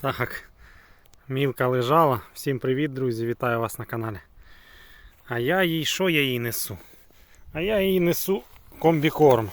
Так, мілка лежала. Всім привіт, друзі! Вітаю вас на каналі. А я їй що я їй несу? А я їй несу комбікорм.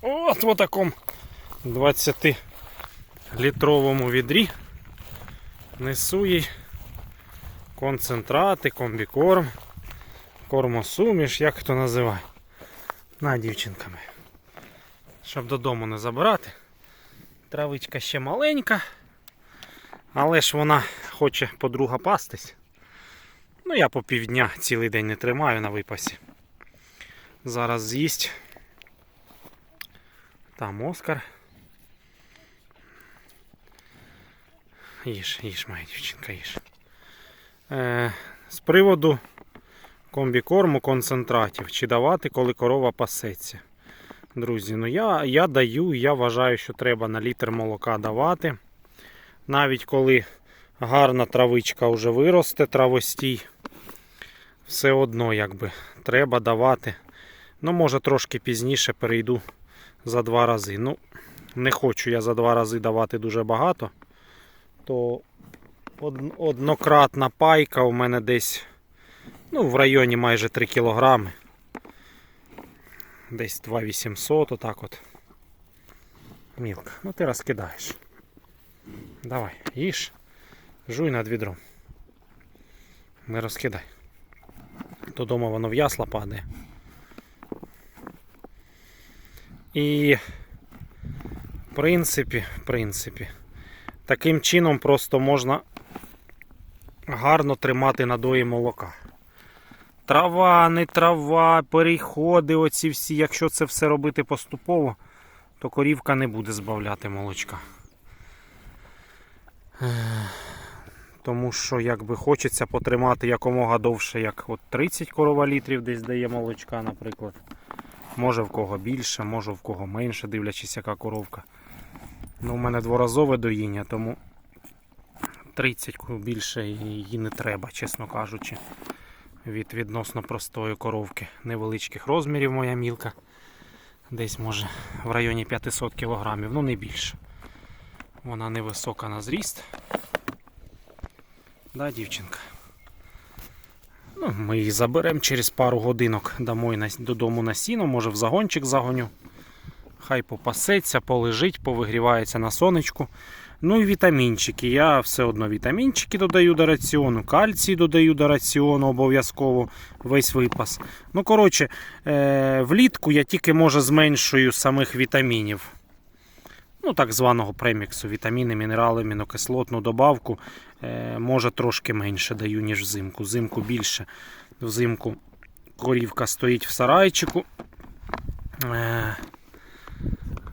От в такому 20-літровому відрі. Несу їй концентрати, комбікорм, кормосуміш, як хто називає. На дівчинками. Щоб додому не забирати. Травичка ще маленька. Але ж вона хоче подруга пастись. Ну, я по півдня цілий день не тримаю на випасі. Зараз з'їсть. Там Оскар. Їж, їж, моя дівчинка, їж. Е, з приводу комбікорму концентратів. Чи давати, коли корова пасеться. Друзі, ну я, я даю, я вважаю, що треба на літр молока давати. Навіть коли гарна травичка вже виросте, травостій, все одно якби треба давати. Ну, може трошки пізніше перейду за два рази. Ну, не хочу я за два рази давати дуже багато. То однократна пайка у мене десь ну, в районі майже 3 кілограми. Десь 2800, отак от. Мілка. Ну ти розкидаєш. Давай, їж. Жуй над відром. Не розкидай. Додому воно в ясла падає. І в принципі, в принципі, таким чином просто можна гарно тримати надої молока. Трава, не трава, переходи, оці всі, якщо це все робити поступово, то корівка не буде збавляти молочка. Тому що якби хочеться потримати якомога довше, як от 30 корова літрів десь дає молочка, наприклад. Може в кого більше, може в кого менше, дивлячись, яка коровка. Ну, у мене дворазове доїння, тому 30 більше її не треба, чесно кажучи. Від відносно простої коровки невеличких розмірів моя мілка. Десь може в районі 500 кілограмів, ну не більше. Вона невисока на зріст. Да, дівчинка. Ну, ми її заберемо через пару годинок домой на, додому на сіно, може в загончик загоню. Хай попасеться, полежить, повигрівається на сонечку. Ну і вітамінчики. Я все одно вітамінчики додаю до раціону, кальцій додаю до раціону обов'язково весь випас. Ну, коротше, е- влітку я тільки може зменшую самих вітамінів. Ну, так званого преміксу, вітаміни, мінерали, мінокислотну добавку. Е, може трошки менше даю, ніж взимку. Взимку більше. Взимку корівка стоїть в сарайчику. Е,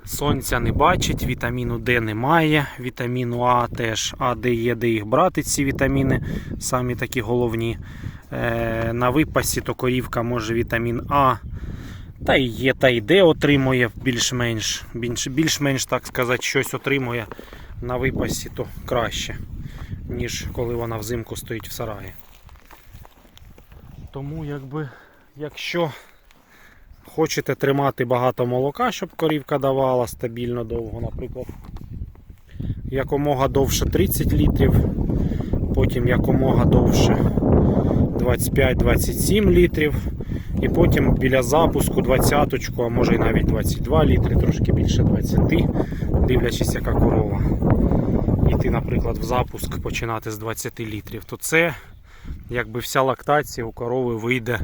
сонця не бачить, вітаміну Д немає, вітаміну А теж, а де є, де їх брати, ці вітаміни, самі такі головні. Е, на випасі то корівка може вітамін А. Та й є, та й Д отримує більш-менш, більш- більш-менш, так сказати, щось отримує на випасі, то краще, ніж коли вона взимку стоїть в сараї. Тому, якби, якщо хочете тримати багато молока, щоб корівка давала стабільно довго, наприклад, якомога довше 30 літрів, потім якомога довше 25-27 літрів. І потім біля запуску 20, а може і навіть 22 літри, трошки більше 20, дивлячись, яка корова. Іти, наприклад, в запуск починати з 20 літрів, то це якби вся лактація у корови вийде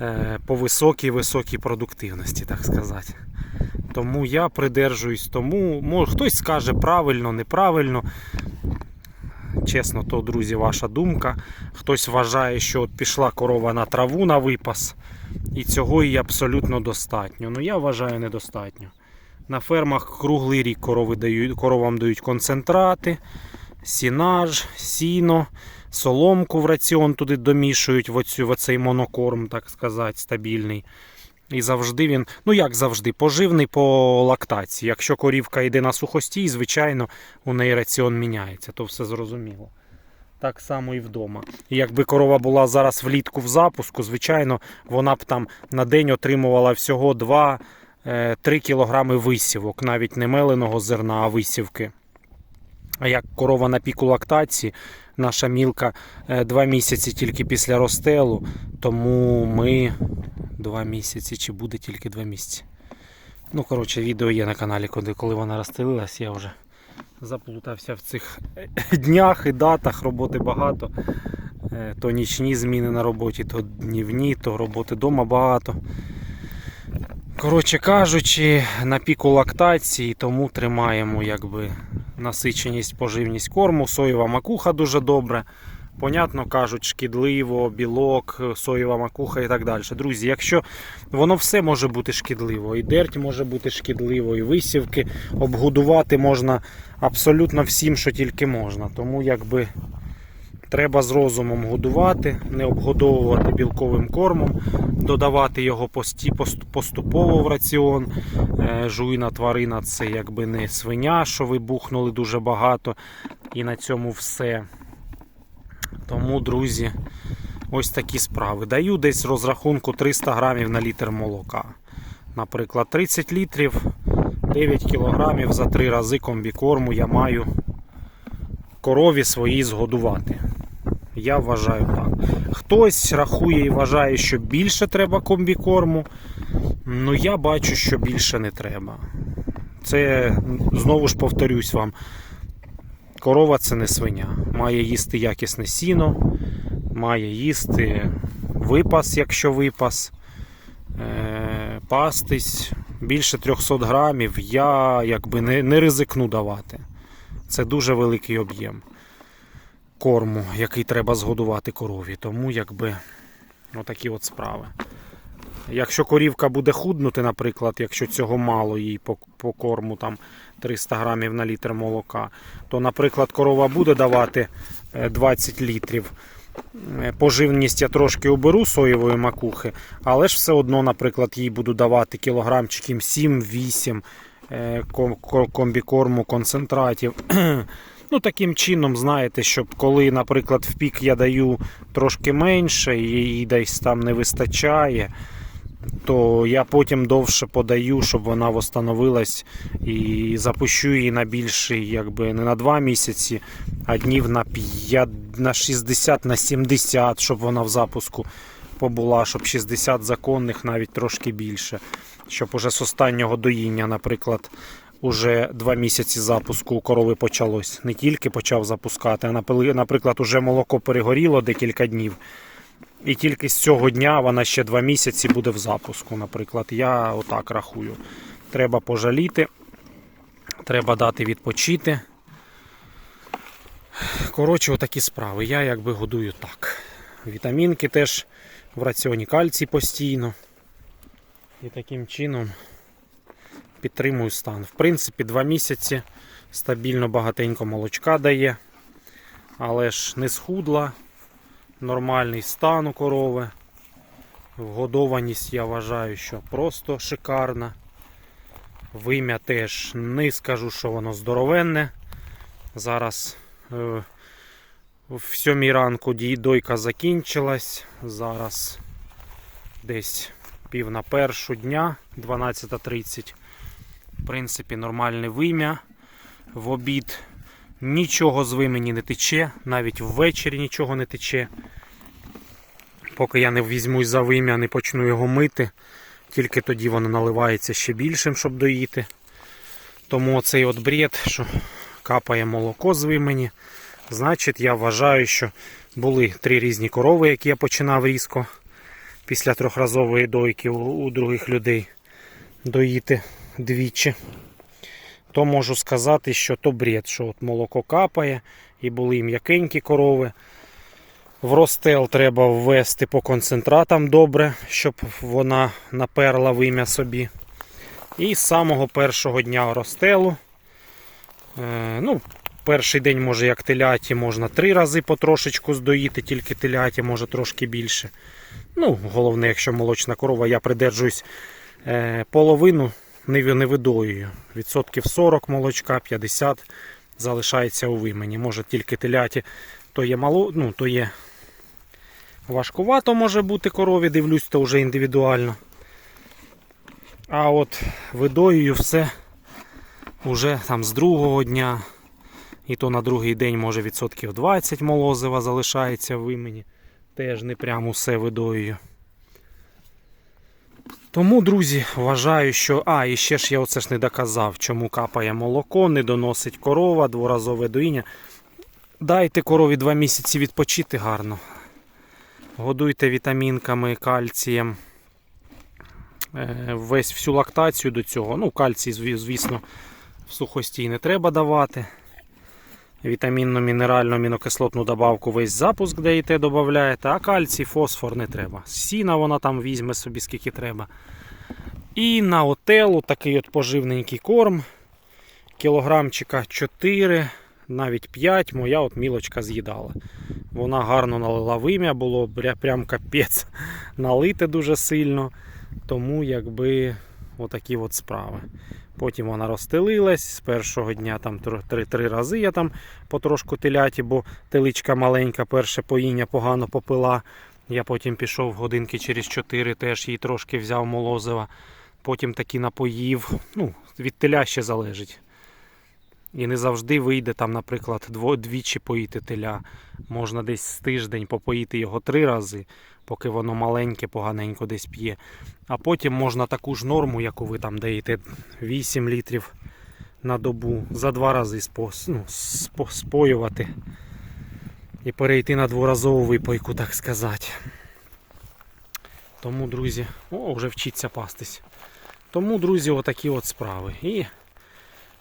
е, по високій високій продуктивності, так сказати. Тому я придержуюсь тому, може, хтось скаже правильно, неправильно. Чесно, то, друзі, ваша думка. Хтось вважає, що от пішла корова на траву на випас, і цього їй абсолютно достатньо. Ну я вважаю недостатньо. На фермах круглий рік корови дають, коровам дають концентрати, сінаж, сіно, соломку в раціон туди домішують в, оцю, в оцей монокорм, так сказати, стабільний. І завжди він, ну як завжди, поживний по лактації. Якщо корівка йде на сухостій, звичайно, у неї раціон міняється, то все зрозуміло. Так само і вдома. І якби корова була зараз влітку в запуску, звичайно, вона б там на день отримувала всього 2-3 кілограми висівок, навіть не меленого зерна, а висівки. Як корова на піку лактації, наша мілка е, два місяці тільки після розстелу, тому ми два місяці чи буде тільки два місяці. Ну, коротше, відео є на каналі, коли, коли вона розстелилась, я вже заплутався в цих е, днях і датах, роботи багато. Е, То нічні зміни на роботі, то днівні, то роботи вдома багато. Коротше кажучи, на піку лактації, тому тримаємо якби насиченість, поживність корму. Соєва макуха дуже добре. Понятно кажуть, шкідливо, білок, соєва макуха і так далі. Друзі, якщо воно все може бути шкідливо, і дерть може бути шкідливо, і висівки обгодувати можна абсолютно всім, що тільки можна. Тому якби треба з розумом годувати, не обгодовувати білковим кормом, додавати його поступово в раціон. Е, Жуйна тварина це якби не свиня, що вибухнули дуже багато, і на цьому все. Тому, друзі, ось такі справи. Даю десь розрахунку 300 грамів на літр молока. Наприклад, 30 літрів, 9 кілограмів за 3 рази комбікорму я маю корові своїй згодувати. Я вважаю так. Хтось рахує і вважає, що більше треба комбікорму. Ну я бачу, що більше не треба. Це знову ж повторюсь вам. Корова це не свиня. Має їсти якісне сіно, має їсти випас, якщо випас, е, пастись. Більше 300 грамів я якби не, не ризикну давати. Це дуже великий об'єм корму, який треба згодувати корові. Тому якби отакі от справи. Якщо корівка буде худнути, наприклад, якщо цього мало їй по, по корму там 300 грамів на літр молока, то, наприклад, корова буде давати е, 20 літрів. Е, Поживність я трошки оберу соєвої макухи, але ж все одно, наприклад, їй буду давати кілограмчиків 7-8 е, ком- ко- комбікорму концентратів. Ну, таким чином, знаєте, щоб коли, наприклад, в пік я даю трошки менше, їй десь там не вистачає, то я потім довше подаю, щоб вона восстановилась і запущу її на більший, якби не на 2 місяці, а днів на 5, на 60, на 70, щоб вона в запуску побула, щоб 60 законних, навіть трошки більше. Щоб уже з останнього доїння, наприклад, уже 2 місяці запуску у корови почалось. Не тільки почав запускати, а наприклад, уже молоко перегоріло декілька днів. І тільки з цього дня вона ще 2 місяці буде в запуску. Наприклад, я отак рахую. Треба пожаліти, треба дати відпочити. Коротше, отакі справи. Я якби годую так. Вітамінки теж в раціоні кальцій постійно. І таким чином підтримую стан. В принципі, 2 місяці стабільно багатенько молочка дає, але ж не схудла, нормальний стан у корови. Вгодованість я вважаю, що просто шикарна. Вим'я теж не скажу, що воно здоровенне. Зараз е, в сьомій ранку дій- дойка закінчилась. Зараз десь пів на першу дня, 12.30. В принципі, нормальне вим'я. В обід нічого з вимені не тече, навіть ввечері нічого не тече. Поки я не візьмусь за вим'я, не почну його мити, тільки тоді воно наливається ще більшим, щоб доїти. Тому оцей от бред, що капає молоко з вимені, значить я вважаю, що були три різні корови, які я починав різко після трьохразової дойки у, других людей доїти двічі. То можу сказати, що то бред, що от молоко капає і були м'якенькі корови. В розстел треба ввести по концентратам добре, щоб вона наперла вим'я собі. І з самого першого дня розстелу. Е, ну, перший день, може, як теляті, можна три рази потрошечку здоїти, тільки теляті, може трошки більше. Ну, головне, якщо молочна корова, я придержуюсь е, половину, не, видоюю. Відсотків 40 молочка, 50 залишається у вимені. Може тільки теляті, то є мало, ну, то є важкувато може бути корові, дивлюсь, то вже індивідуально. А от видоюю все уже там з другого дня, І то на другий день, може, відсотків 20 молозива залишається в вимені. Теж не прямо усе видоюю. Тому, друзі, вважаю, що. А, і ще ж я оце ж не доказав, чому капає молоко, не доносить корова, дворазове доїння. Дайте корові два місяці відпочити гарно. Годуйте вітамінками, кальцієм. Е, Весь всю лактацію до цього. Ну, кальцій, звісно, в сухостій не треба давати. Вітамінну, мінеральну, мінокислотну добавку весь запуск даєте, додаєте, а кальцій, фосфор не треба. Сіна вона там візьме собі скільки треба. І на отелу такий от поживненький корм. Кілограмчика 4, навіть 5 моя от мілочка з'їдала. Вона гарно налила вим'я, було прям капець налите дуже сильно. Тому якби отакі от справи. Потім вона розстелилась. З першого дня там три, три рази я там потрошку теляті, бо теличка маленька, перше поїння погано попила. Я потім пішов годинки через 4, теж їй трошки взяв молозива. Потім таки напоїв. Ну, від теля ще залежить. І не завжди вийде там, наприклад, двічі поїти теля. Можна десь з тиждень попоїти його три рази, поки воно маленьке, поганенько десь п'є. А потім можна таку ж норму, яку ви там даєте 8 літрів на добу, за два рази спо, ну, спо, споювати. І перейти на дворазову випойку, так сказати. Тому, друзі, о, вже вчиться пастись. Тому, друзі, отакі от справи. І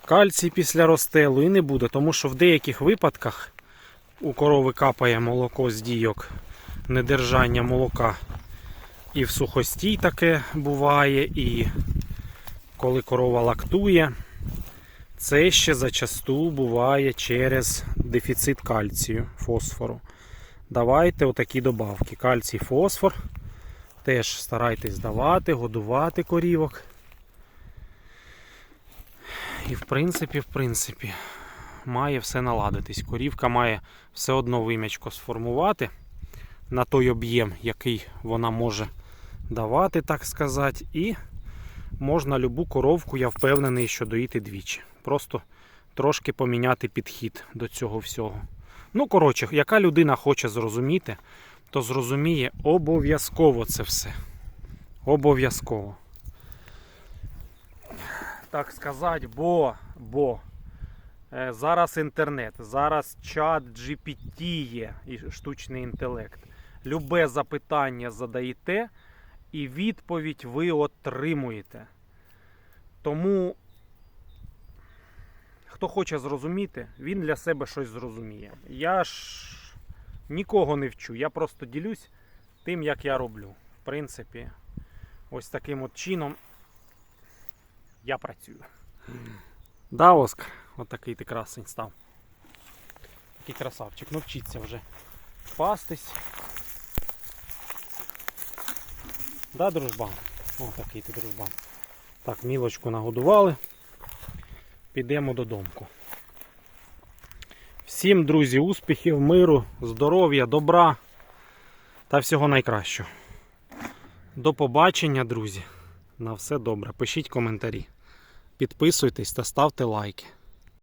кальцій після розстелу і не буде, тому що в деяких випадках у корови капає молоко з дійок, недержання молока. І в сухостій таке буває, і коли корова лактує, це ще зачасту буває через дефіцит кальцію, фосфору. Давайте отакі добавки. Кальцій, фосфор. Теж старайтесь давати, годувати корівок. І в принципі, в принципі, має все наладитись. Корівка має все одно вим'ячко сформувати на той об'єм, який вона може давати, так сказати. І можна любу коровку, я впевнений, що доїти двічі. Просто трошки поміняти підхід до цього всього. Ну, коротше, яка людина хоче зрозуміти, то зрозуміє обов'язково це все. Обов'язково. Так сказати, бо, бо е, зараз інтернет, зараз чат GPT є і штучний інтелект. Любе запитання задаєте, і відповідь ви отримуєте. Тому, хто хоче зрозуміти, він для себе щось зрозуміє. Я ж нікого не вчу, я просто ділюсь тим, як я роблю. В принципі, ось таким от чином я працюю. Да, Оскар, от такий ти красень став. Такий красавчик, ну вчиться вже пастись. Да, дружбан? О, такий ти дружбан. Так, мілочку нагодували. Підемо додому. Всім, друзі, успіхів, миру, здоров'я, добра та всього найкращого. До побачення, друзі. На все добре. Пишіть коментарі. Підписуйтесь та ставте лайки.